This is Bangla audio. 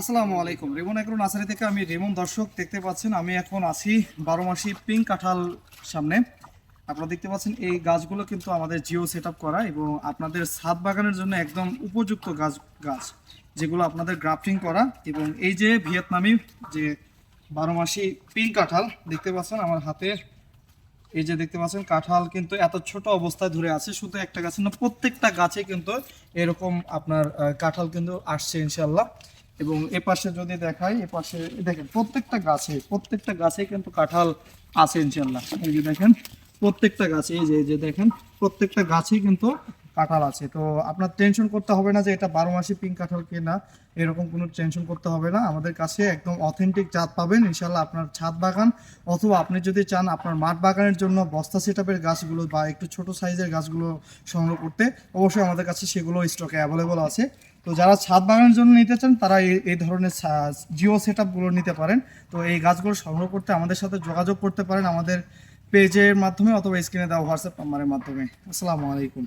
আসসালামু আলাইকুম। রেমন এগ্রো নার্সারি থেকে আমি রেমন, দর্শক, দেখতে পাচ্ছেন, আমি এখন আছি বারো মাসি পিঙ্ক কাঁঠাল সামনে। আপনারা দেখতে পাচ্ছেন, এই গাছগুলো কিন্তু আমাদের জিও সেট করা এবং আপনাদের ছাদ বাগানের জন্য একদম উপযুক্ত গাছ গাছ, যেগুলো আপনাদের গ্রাফটিং করা এবং এই যে ভিয়েতনামি, যে বারো মাসি পিঙ্ক কাঁঠাল, দেখতে পাচ্ছেন আমার হাতে। এই যে দেখতে পাচ্ছেন, কাঁঠাল কিন্তু এত ছোট অবস্থায় ধরে আছে, শুধু একটা গাছে না, প্রত্যেকটা গাছে কিন্তু এরকম আপনার কাঁঠাল কিন্তু আসছে ইনশাল্লাহ এবং এ পাশে যদি দেখাই, এ পাশে দেখেন, প্রত্যেকটা গাছে প্রত্যেকটা গাছে কিন্তু কাঁঠাল আছে ইনশাল্লাহ এই যে দেখেন, প্রত্যেকটা গাছে এই যে দেখেন, প্রত্যেকটা গাছে কিন্তু কাঁঠাল আছে। তো আপনার টেনশন করতে হবে না যে এটা বারো মাসি পিঙ্ক কাঁঠাল কিনা, এরকম কোনো টেনশন করতে হবে না। আমাদের কাছে একদম অথেন্টিক জাত পাবেন ইনশাল্লাহ আপনার ছাদ বাগান। অথবা আপনি যদি চান আপনার মাঠ বাগানের জন্য বস্তা সেটআপের গাছগুলো বা একটু ছোট সাইজের গাছগুলো সংগ্রহ করতে, অবশ্যই আমাদের কাছে সেগুলো স্টকে অ্যাভেলেবল আছে। তো যারা ছাদ বাগানের জন্য নিতে চান, তারা এই- ধরনের জিও সেট নিতে পারেন। তো এই গাছগুলো সংগ্রহ করতে আমাদের সাথে যোগাযোগ করতে পারেন আমাদের পেজের মাধ্যমে অথবা স্ক্রিনে দেওয়া হোয়াটসঅ্যাপ নাম্বারের মাধ্যমে। আসসালামু আলাইকুম।